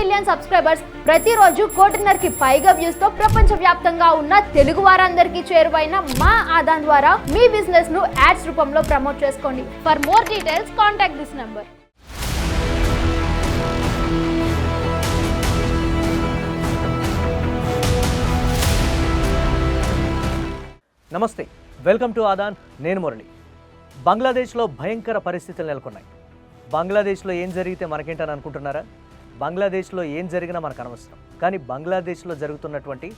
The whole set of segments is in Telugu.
మిలియన్ సబ్స్క్రైబర్స్ ప్రతిరోజు కోటిన్నరకి పైగా వ్యూస్తో ప్రపంచ వ్యాప్తంగా ఉన్న తెలుగు వారందరికీ చేరువైన మా ఆదాన్ ద్వారా మీ బిజినెస్ను యాడ్స్ రూపంలో ప్రమోట్ చేసుకోండి. For more details contact this number నమస్తే వెల్కమ్ టు ఆదాన్ నేను మురళి. బంగ్లాదేశ్లో భయంకర పరిస్థితులు నెలకొన్నాయి. బంగ్లాదేశ్లో ఏం జరిగితే మనకేంటని అనుకుంటున్నారా? బంగ్లాదేశ్లో ఏం జరిగినా మనకు అనవసరం. కానీ బంగ్లాదేశ్లో జరుగుతున్నటువంటి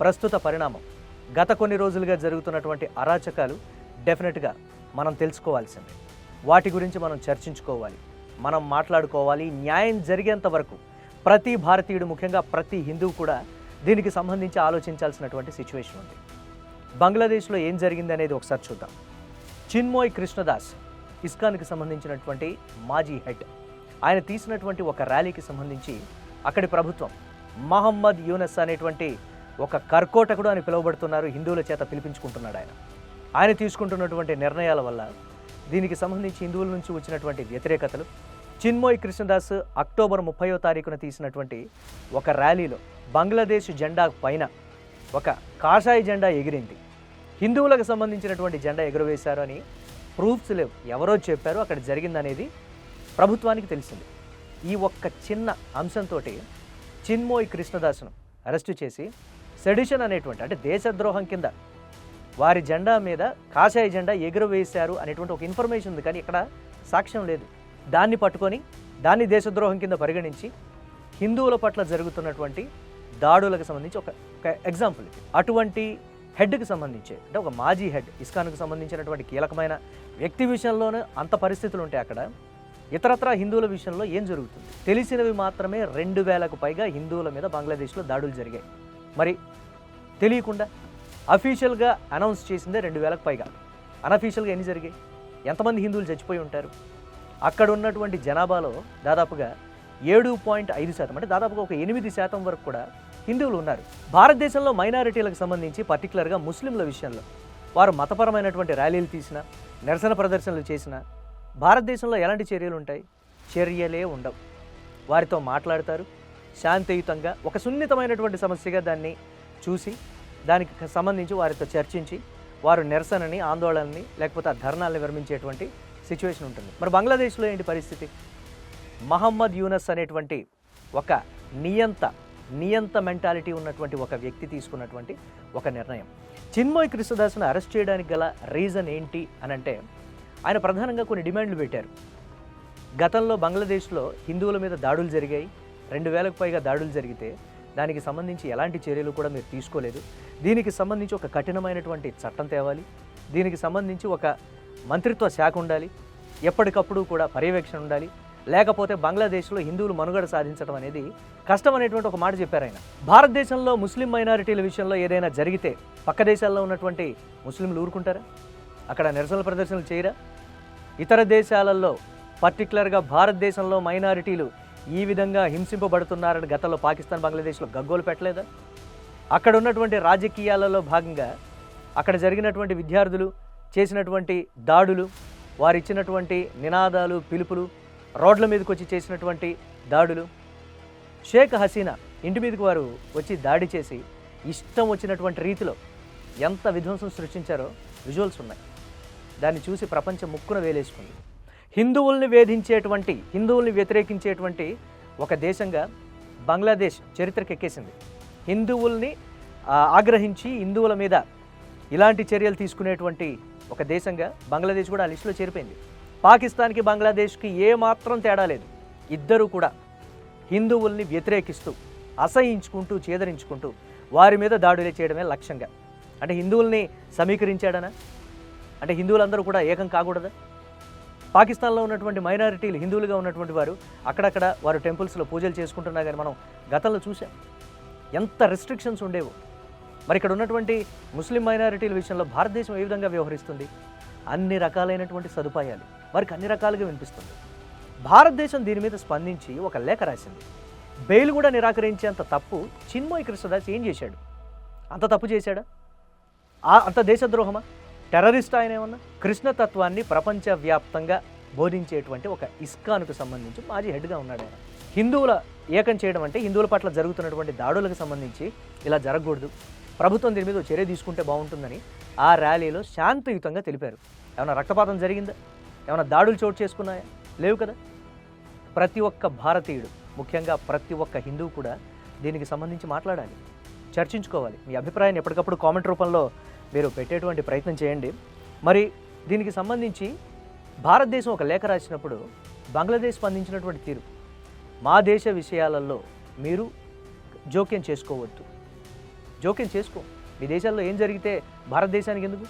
ప్రస్తుత పరిణామం గత కొన్ని రోజులుగా జరుగుతున్నటువంటి అరాచకాలు డెఫినెట్గా మనం తెలుసుకోవాల్సిందే. వాటి గురించి మనం చర్చించుకోవాలి మనం మాట్లాడుకోవాలి. న్యాయం జరిగేంత వరకు ప్రతి భారతీయుడు ముఖ్యంగా ప్రతి హిందువు కూడా దీనికి సంబంధించి ఆలోచించాల్సినటువంటి సిచ్యువేషన్ ఉంది. బంగ్లాదేశ్లో ఏం జరిగింది అనేది ఒకసారి చూద్దాం. చిన్మోయ్ కృష్ణదాస్ ఇస్కాన్కి సంబంధించినటువంటి మాజీ హెడ్ ఆయన తీసినటువంటి ఒక ర్యాలీకి సంబంధించి అక్కడి ప్రభుత్వం మహమ్మద్ యూనస్ అనేటువంటి ఒక కర్కోటకుడు అని పిలువబడుతున్నారు హిందువుల చేత పిలిపించుకుంటున్నాడు ఆయన. ఆయన తీసుకుంటున్నటువంటి నిర్ణయాల వల్ల దీనికి సంబంధించి హిందువుల నుంచి వచ్చినటువంటి వ్యతిరేకతలు చిన్మోయ్ కృష్ణదాస్ అక్టోబర్ ముప్పయో తారీఖున తీసినటువంటి ఒక ర్యాలీలో బంగ్లాదేశ్ జెండా పైన ఒక కాషాయ జెండా ఎగిరింది. హిందువులకు సంబంధించినటువంటి జెండా ఎగురవేశారు అని ప్రూఫ్స్ లేవు. ఎవరో చెప్పారు అక్కడ జరిగిందనేది ప్రభుత్వానికి తెలిసింది. ఈ ఒక్క చిన్న అంశంతో చిన్మోయ్ కృష్ణదాసును అరెస్టు చేసి సెడిషన్ అనేటువంటి అంటే దేశద్రోహం కింద వారి జెండా మీద కాషాయ జెండా ఎగురవేశారు అనేటువంటి ఒక ఇన్ఫర్మేషన్ ఉంది. కానీ ఇక్కడ సాక్ష్యం లేదు. దాన్ని పట్టుకొని దాన్ని దేశద్రోహం కింద పరిగణించి హిందువుల పట్ల జరుగుతున్నటువంటి దాడులకు సంబంధించి ఒక ఒక ఎగ్జాంపుల్ ఇది. అటువంటి హెడ్కి సంబంధించి అంటే ఒక మాజీ హెడ్ ఇస్కాన్కు సంబంధించినటువంటి కీలకమైన వ్యక్తి విషయంలోనే అంత పరిస్థితులు ఉంటాయి అక్కడ. ఇతరత్ర హిందువుల విషయంలో ఏం జరుగుతుంది? తెలిసినవి మాత్రమే రెండు వేలకు పైగా హిందువుల మీద బంగ్లాదేశ్లో దాడులు జరిగాయి. మరి తెలియకుండా అఫీషియల్గా అనౌన్స్ చేసిందే రెండు వేలకు పైగా. అనఫీషియల్గా ఎన్ని జరిగాయి? ఎంతమంది హిందువులు చచ్చిపోయి ఉంటారు? అక్కడ ఉన్నటువంటి జనాభాలో దాదాపుగా ఏడు పాయింట్ ఐదు శాతం అంటే దాదాపుగా ఒక ఎనిమిది శాతం వరకు కూడా హిందువులు ఉన్నారు. భారతదేశంలో మైనారిటీలకు సంబంధించి పర్టికులర్గా ముస్లింల విషయంలో వారు మతపరమైనటువంటి ర్యాలీలు తీసిన నిరసన ప్రదర్శనలు చేసినా భారతదేశంలో ఎలాంటి చర్యలు ఉంటాయి? చర్యలే ఉండవు. వారితో మాట్లాడతారు. శాంతియుతంగా ఒక సున్నితమైనటువంటి సమస్యగా దాన్ని చూసి దానికి సంబంధించి వారితో చర్చించి వారు నిరసనని ఆందోళనని లేకపోతే ఆ ధర్నాల్ని విరమించేటువంటి సిచ్యువేషన్ ఉంటుంది. మరి బంగ్లాదేశ్లో ఏంటి పరిస్థితి? మహమ్మద్ యూనస్ అనేటువంటి ఒక నియంత నియంత మెంటాలిటీ ఉన్నటువంటి ఒక వ్యక్తి తీసుకున్నటువంటి ఒక నిర్ణయం. చిన్మోయ్ కృష్ణదాస్ను అరెస్ట్ చేయడానికి గల రీజన్ ఏంటి అని అంటే ఆయన ప్రధానంగా కొన్ని డిమాండ్లు పెట్టారు. గతంలో బంగ్లాదేశ్లో హిందువుల మీద దాడులు జరిగాయి. రెండు వేలకు పైగా దాడులు జరిగితే దానికి సంబంధించి ఎలాంటి చర్యలు కూడా మీరు తీసుకోలేదు. దీనికి సంబంధించి ఒక కఠినమైనటువంటి చట్టం తేవాలి. దీనికి సంబంధించి ఒక మంత్రిత్వ శాఖ ఉండాలి. ఎప్పటికప్పుడు కూడా పర్యవేక్షణ ఉండాలి. లేకపోతే బంగ్లాదేశ్లో హిందువులు మనుగడ సాధించడం అనేది కష్టం అనేటువంటి ఒక మాట చెప్పారు ఆయన. భారతదేశంలో ముస్లిం మైనారిటీల విషయంలో ఏదైనా జరిగితే పక్క దేశాల్లో ఉన్నటువంటి ముస్లింలు ఊరుకుంటారా? అక్కడ నిరసన ప్రదర్శనలు చేయరా? ఇతర దేశాలలో పర్టికులర్గా భారతదేశంలో మైనారిటీలు ఈ విధంగా హింసింపబడుతున్నారని గతంలో పాకిస్తాన్ బంగ్లాదేశ్లో గగ్గోలు పెట్టలేదా? అక్కడ ఉన్నటువంటి రాజకీయాలలో భాగంగా అక్కడ జరిగినటువంటి విద్యార్థులు చేసినటువంటి దాడులు వారు ఇచ్చినటువంటి నినాదాలు పిలుపులు రోడ్ల మీదకి వచ్చి చేసినటువంటి దాడులు. షేక్ హసీనా ఇంటి మీదకి వారు వచ్చి దాడి చేసి ఇష్టం వచ్చినటువంటి రీతిలో ఎంత విధ్వంసం సృష్టించారో విజువల్స్ ఉన్నాయి. దాన్ని చూసి ప్రపంచం ముక్కున వేలేసుకుంది. హిందువుల్ని వేధించేటువంటి హిందువుల్ని వ్యతిరేకించేటువంటి ఒక దేశంగా బంగ్లాదేశ్ చరిత్రకు ఎక్కేసింది. హిందువుల్ని ఆగ్రహించి హిందువుల మీద ఇలాంటి చర్యలు తీసుకునేటువంటి ఒక దేశంగా బంగ్లాదేశ్ కూడా ఆ లిస్టులో చేరిపోయింది. పాకిస్తాన్కి బంగ్లాదేశ్కి ఏమాత్రం తేడా లేదు. ఇద్దరూ కూడా హిందువుల్ని వ్యతిరేకిస్తూ అసహించుకుంటూ చేదరించుకుంటూ వారి మీద దాడులే చేయడమే లక్ష్యంగా. అంటే హిందువుల్ని సమీకరించాడనా? అంటే హిందువులందరూ కూడా ఏకం కాకూడదా? పాకిస్తాన్లో ఉన్నటువంటి మైనారిటీలు హిందువులుగా ఉన్నటువంటి వారు అక్కడక్కడ వారు టెంపుల్స్లో పూజలు చేసుకుంటున్నా కానీ మనం గతంలో చూసాం ఎంత రెస్ట్రిక్షన్స్ ఉండేవో. మరి ఇక్కడ ఉన్నటువంటి ముస్లిం మైనారిటీల విషయంలో భారతదేశం ఏ విధంగా వ్యవహరిస్తుంది? అన్ని రకాలైనటువంటి సదుపాయాలు. వారికి అన్ని రకాలుగా వినిపిస్తుంది. భారతదేశం దీని మీద స్పందించి ఒక లేఖ రాసింది. బెయిల్ కూడా నిరాకరించేంత తప్పు చిన్మయ్ కృష్ణదాస్ ఏం చేశాడు? అంత తప్పు చేశాడా? అంత దేశద్రోహమా? టెర్రరిస్ట్ ఆయన ఏమన్నా? కృష్ణతత్వాన్ని ప్రపంచవ్యాప్తంగా బోధించేటువంటి ఒక ఇస్కాన్కు సంబంధించి మాజీ హెడ్గా ఉన్నాడు ఆయన. హిందువుల ఏకం చేయడం అంటే హిందువుల పట్ల జరుగుతున్నటువంటి దాడులకు సంబంధించి ఇలా జరగకూడదు. ప్రభుత్వం దీని మీద చర్య తీసుకుంటే బాగుంటుందని ఆ ర్యాలీలో శాంతియుతంగా తెలిపారు. ఏమైనా రక్తపాతం జరిగిందా? ఏమైనా దాడులు చోటు చేసుకున్నాయా? లేవు కదా? ప్రతి ఒక్క భారతీయుడు ముఖ్యంగా ప్రతి ఒక్క హిందువు కూడా దీనికి సంబంధించి మాట్లాడాలి. చర్చించుకోవాలి. మీ అభిప్రాయాన్ని ఎప్పటికప్పుడు కామెంట్ రూపంలో మీరు పెట్టేటువంటి ప్రయత్నం చేయండి. మరి దీనికి సంబంధించి భారతదేశం ఒక లేఖ రాసినప్పుడు బంగ్లాదేశ్ స్పందించినటువంటి తీరు మా దేశ విషయాలలో మీరు జోక్యం చేసుకోవద్దు. జోక్యం చేసుకో. మీ దేశాల్లో ఏం జరిగితే భారతదేశానికి ఎందుకు?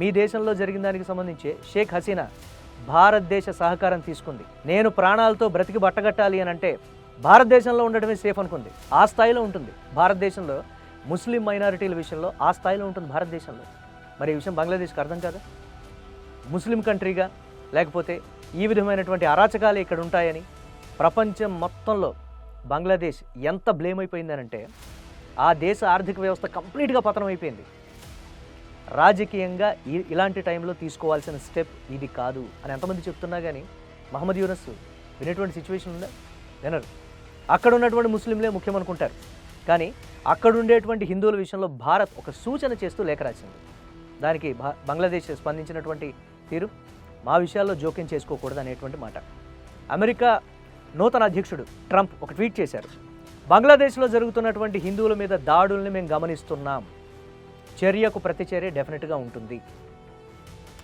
మీ దేశంలో జరిగిన దానికి సంబంధించి షేక్ హసీనా భారతదేశ సహకారం తీసుకుంది. నేను ప్రాణాలతో బ్రతికి బట్టగట్టాలి అని అంటే భారతదేశంలో ఉండడమే సేఫ్ అనుకుంది. ఆ స్థాయిలో ఉంటుంది. భారతదేశంలో ముస్లిం మైనారిటీల విషయంలో ఆ స్థాయిలో ఉంటుంది భారతదేశంలో. మరి ఈ విషయం బంగ్లాదేశ్కి అర్థం కాదా? ముస్లిం కంట్రీగా లేకపోతే ఈ విధమైనటువంటి అరాచకాలు ఇక్కడ ఉంటాయని ప్రపంచం మొత్తంలో బంగ్లాదేశ్ ఎంత బ్లేమ్ అయిపోయిందనంటే ఆ దేశ ఆర్థిక వ్యవస్థ కంప్లీట్గా పతనం అయిపోయింది. రాజకీయంగా ఇలాంటి టైంలో తీసుకోవాల్సిన స్టెప్ ఇది కాదు అని ఎంతమంది చెప్తున్నా కానీ మహమ్మద్ యూనస్ వినేటువంటి సిచ్యువేషన్ ఉందా? వినరు. అక్కడ ఉన్నటువంటి ముస్లింలే ముఖ్యం అనుకుంటారు కానీ అక్కడ ఉండేటువంటి హిందువుల విషయంలో భారత్ ఒక సూచన చేస్తూ లేఖ రాసింది. దానికి భా- బంగ్లాదేశ్ స్పందించినటువంటి తీరు మా విషయాల్లో జోక్యం చేసుకోకూడదు అనేటువంటి మాట. అమెరికా నూతన అధ్యక్షుడు ట్రంప్ ఒక ట్వీట్ చేశారు. బంగ్లాదేశ్లో జరుగుతున్నటువంటి హిందువుల మీద దాడుల్ని మేము గమనిస్తున్నాం. చర్యకు ప్రతిచర్య డెఫినెట్గా ఉంటుంది.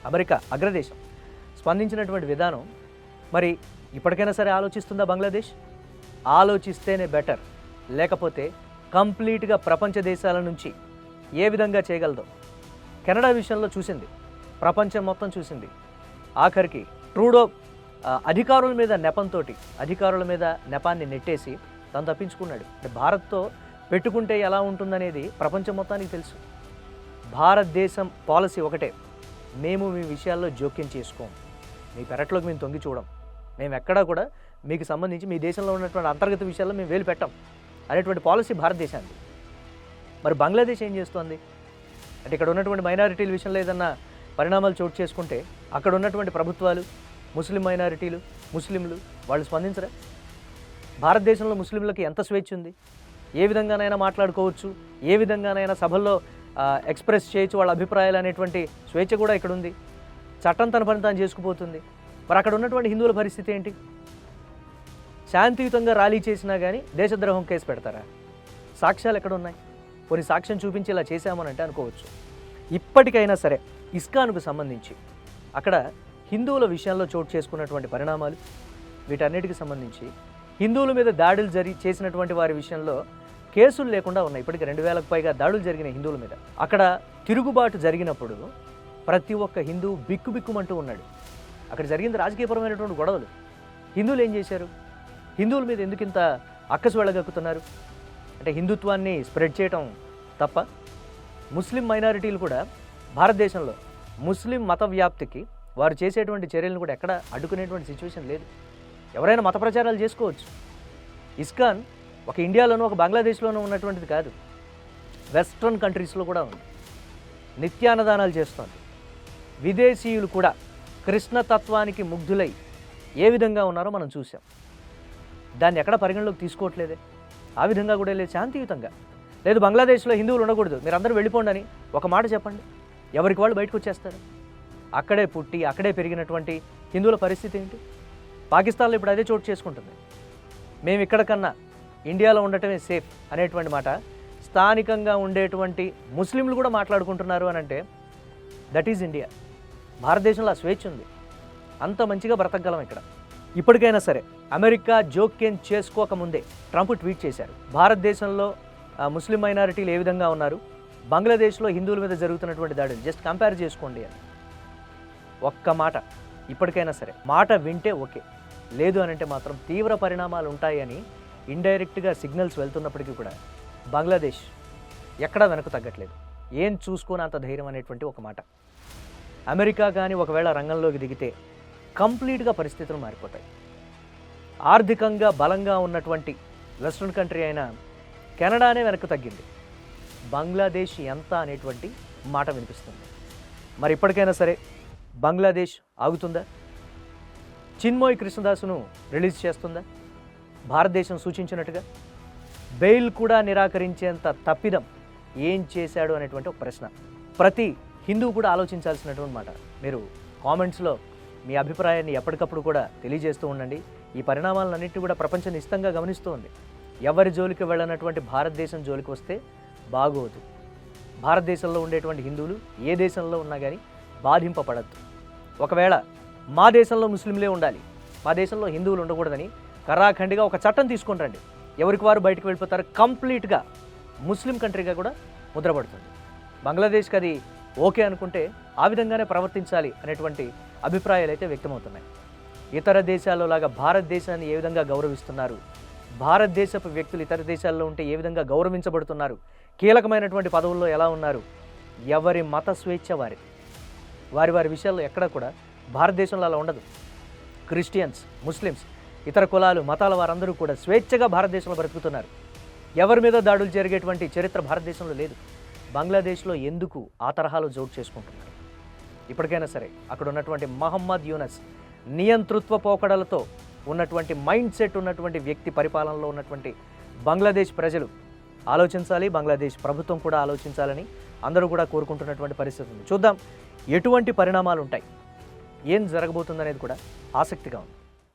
అమెరికా అగ్రదేశం స్పందించినటువంటి విధానం మరి ఇప్పటికైనా సరే ఆలోచిస్తుందా బంగ్లాదేశ్? ఆలోచిస్తేనే బెటర్. లేకపోతే కంప్లీట్గా ప్రపంచ దేశాల నుంచి ఏ విధంగా చేయగలదో కెనడా విషయంలో చూసింది. ప్రపంచం మొత్తం చూసింది. ఆఖరికి ట్రూడో అధికారుల మీద నెపంతో అధికారుల మీద నెపాన్ని నెట్టేసి తను తప్పించుకున్నాడు. అంటే భారత్తో పెట్టుకుంటే ఎలా ఉంటుందనేది ప్రపంచం మొత్తానికి తెలుసు. భారతదేశం పాలసీ ఒకటే. మేము మీ విషయాల్లో జోక్యం చేసుకోం. మీ పెరట్లోకి మేము తొంగి చూడం. మేము ఎక్కడా కూడా మీకు సంబంధించి మీ దేశంలో ఉన్నటువంటి అంతర్గత విషయాల్లో మేము వేలు పెట్టాం. అనేటువంటి పాలసీ భారతదేశానికి మరి బంగ్లాదేశ్ ఏం చేస్తోంది? అంటే ఇక్కడ ఉన్నటువంటి మైనారిటీల విషయంలో ఏదన్నా పరిణామాలు చోటు చేసుకుంటే అక్కడ ఉన్నటువంటి ప్రభుత్వాలు ముస్లిం మైనారిటీలు ముస్లింలు వాళ్ళు స్పందించరా? భారతదేశంలో ముస్లింలకు ఎంత స్వేచ్ఛ ఉంది? ఏ విధంగానైనా మాట్లాడుకోవచ్చు ఏ విధంగానైనా సభల్లో ఎక్స్ప్రెస్ చేయొచ్చు వాళ్ళ అభిప్రాయాలు అనేటువంటి స్వేచ్ఛ కూడా ఇక్కడ ఉంది చట్టం తన పని తాను చేసుకుపోతుంది. మరి అక్కడ ఉన్నటువంటి హిందువుల పరిస్థితి ఏంటి? శాంతియుతంగా ర్యాలీ చేసినా కానీ దేశద్రోహం కేసు పెడతారా? సాక్ష్యాలు ఎక్కడ ఉన్నాయి కొన్ని సాక్ష్యం చూపించి ఇలా చేశామని అంటే అనుకోవచ్చు. ఇప్పటికైనా సరే ఇస్కాన్కు సంబంధించి అక్కడ హిందువుల విషయంలో చోటు చేసుకున్నటువంటి పరిణామాలు వీటన్నిటికి సంబంధించి హిందువుల మీద దాడులు జరి చేసినటువంటి వారి విషయంలో కేసులు లేకుండా ఉన్నాయి. ఇప్పటికి రెండు వేలకు పైగా దాడులు జరిగిన హిందువుల మీద. అక్కడ తిరుగుబాటు జరిగినప్పుడు ప్రతి ఒక్క హిందువు బిక్కుబిక్కుమంటూ ఉన్నాడు. అక్కడ జరిగింది రాజకీయపరమైనటువంటి గొడవలు. హిందువులు ఏం చేశారు? హిందువుల మీద ఎందుకు ఇంత అక్కసు వెళ్ళగక్కుతున్నారు అంటే హిందుత్వాన్ని స్ప్రెడ్ చేయటం తప్ప ముస్లిం మైనారిటీలు కూడా భారతదేశంలో ముస్లిం మత వ్యాప్తికి వారు చేసేటువంటి చర్యలను కూడా ఎక్కడ అడ్డుకునేటువంటి సిచ్యువేషన్ లేదు. ఎవరైనా మత ప్రచారాలు చేసుకోవచ్చు. ఇస్కాన్ ఒక ఇండియాలోనూ ఒక బంగ్లాదేశ్లోనూ ఉన్నటువంటిది కాదు. వెస్ట్రన్ కంట్రీస్లో కూడా ఉంది. నిత్యాన్నదానాలు చేస్తుంది. విదేశీయులు కూడా కృష్ణతత్వానికి ముగ్ధులై ఏ విధంగా ఉన్నారో మనం చూసాం దాన్ని ఎక్కడ పరిగణలోకి తీసుకోవట్లేదే? ఆ విధంగా కూడా లేదు శాంతియుతంగా. లేదు బంగ్లాదేశ్లో హిందువులు ఉండకూడదు. మీరు అందరూ వెళ్ళిపోండి అని ఒక మాట చెప్పండి. ఎవరికి వాళ్ళు బయటకు వచ్చేస్తారు? అక్కడే పుట్టి అక్కడే పెరిగినటువంటి హిందువుల పరిస్థితి ఏంటి? పాకిస్తాన్లో ఇప్పుడు అదే చోటు చేసుకుంటుంది. మేము ఇక్కడ కన్నా ఇండియాలో ఉండటమే సేఫ్ అనేటువంటి మాట. స్థానికంగా ఉండేటువంటి ముస్లింలు కూడా మాట్లాడుకుంటున్నారు అని అంటే దట్ ఈజ్ ఇండియా భారతదేశంలో ఆ స్వేచ్ఛ ఉంది. అంత మంచిగా బ్రతకగలం ఇక్కడ. ఇప్పటికైనా సరే అమెరికా జోక్యం చేసుకోకముందే ట్రంప్ ట్వీట్ చేశారు. భారతదేశంలో ముస్లిం మైనారిటీలు ఏ విధంగా ఉన్నారు? బంగ్లాదేశ్లో హిందువుల మీద జరుగుతున్నటువంటి దాడులు. జస్ట్ కంపేర్ చేసుకోండి అని. ఒక్క మాట ఇప్పటికైనా సరే. మాట వింటే ఓకే. లేదు అని అంటే మాత్రం తీవ్ర పరిణామాలు ఉంటాయని ఇండైరెక్ట్గా సిగ్నల్స్ వెళ్తున్నప్పటికీ కూడా బంగ్లాదేశ్ ఎక్కడా వెనక తగ్గట్లేదు. ఏం చూసుకుని అంత ధైర్యం అనేటువంటి ఒక మాట. అమెరికా కానీ ఒకవేళ రంగంలోకి దిగితే కంప్లీట్గా పరిస్థితులు మారిపోతాయి. ఆర్థికంగా బలంగా ఉన్నటువంటి వెస్ట్రన్ కంట్రీ అయిన కెనడానే వెనక్కి తగ్గింది. బంగ్లాదేశ్ ఎంత అనేటువంటి మాట వినిపిస్తుంది. మరి ఇప్పటికైనా సరే బంగ్లాదేశ్ ఆగుతుందా? చిన్మోయ్ కృష్ణదాసును రిలీజ్ చేస్తుందా? భారతదేశం సూచించినట్టుగా? బెయిల్ కూడా నిరాకరించేంత తప్పిదం ఏం చేశాడు అనేటువంటి ఒక ప్రశ్న. ప్రతి హిందువు కూడా ఆలోచించాల్సినటువంటి మాట. మీరు కామెంట్స్లో మీ అభిప్రాయాన్ని ఎప్పటికప్పుడు కూడా తెలియజేస్తూ ఉండండి. ఈ పరిణామాలన్నింటినీ కూడా ప్రపంచం నిశ్చితంగా గమనిస్తూ ఉంది ఎవరి జోలికి వెళ్ళనటువంటి భారతదేశం జోలికి వస్తే బాగోదు. భారతదేశంలో ఉండేటువంటి హిందువులు ఏ దేశంలో ఉన్నా కానీ బాధింపబడద్దు. ఒకవేళ మా దేశంలో ముస్లింలే ఉండాలి మా దేశంలో హిందువులు ఉండకూడదని కరాఖండిగా ఒక చట్టం తీసుకొని రండి. ఎవరికి వారు బయటకు వెళ్ళిపోతారు కంప్లీట్గా ముస్లిం కంట్రీగా కూడా ముద్రపడుతుంది. బంగ్లాదేశ్కి అది ఓకే అనుకుంటే ఆ విధంగానే ప్రవర్తించాలి అనేటువంటి అభిప్రాయాలు అయితే వ్యక్తమవుతున్నాయి. ఇతర దేశాల్లో లాగా భారతదేశాన్ని ఏ విధంగా గౌరవిస్తున్నారు? భారతదేశపు వ్యక్తులు ఇతర దేశాల్లో ఉంటే ఏ విధంగా గౌరవించబడుతున్నారు? కీలకమైనటువంటి పదవుల్లో ఎలా ఉన్నారు? ఎవరి మత స్వేచ్ఛ వారి వారి వారి విషయాల్లో ఎక్కడ కూడా భారతదేశంలో అలా ఉండదు. క్రిస్టియన్స్ ముస్లిమ్స్ ఇతర కులాలు మతాల వారందరూ కూడా స్వేచ్ఛగా భారతదేశంలో బ్రతుకుతున్నారు. ఎవరి మీద దాడులు జరిగేటువంటి చరిత్ర భారతదేశంలో లేదు. బంగ్లాదేశ్లో ఎందుకు ఆ తరహాలో జోటు చేసుకుంటున్నారు? ఇప్పటికైనా సరే అక్కడ ఉన్నటువంటి మహమ్మద్ యూనస్ నియంతృత్వ పోకడలతో ఉన్నటువంటి మైండ్ సెట్ ఉన్నటువంటి వ్యక్తి పరిపాలనలో ఉన్నటువంటి బంగ్లాదేశ్ ప్రజలు ఆలోచించాలి బంగ్లాదేశ్ ప్రభుత్వం కూడా ఆలోచించాలని అందరూ కూడా కోరుకుంటున్నటువంటి పరిస్థితి ఉంది. చూద్దాం ఎటువంటి పరిణామాలు ఉంటాయి? ఏం జరగబోతుందనేది కూడా ఆసక్తిగా ఉంది.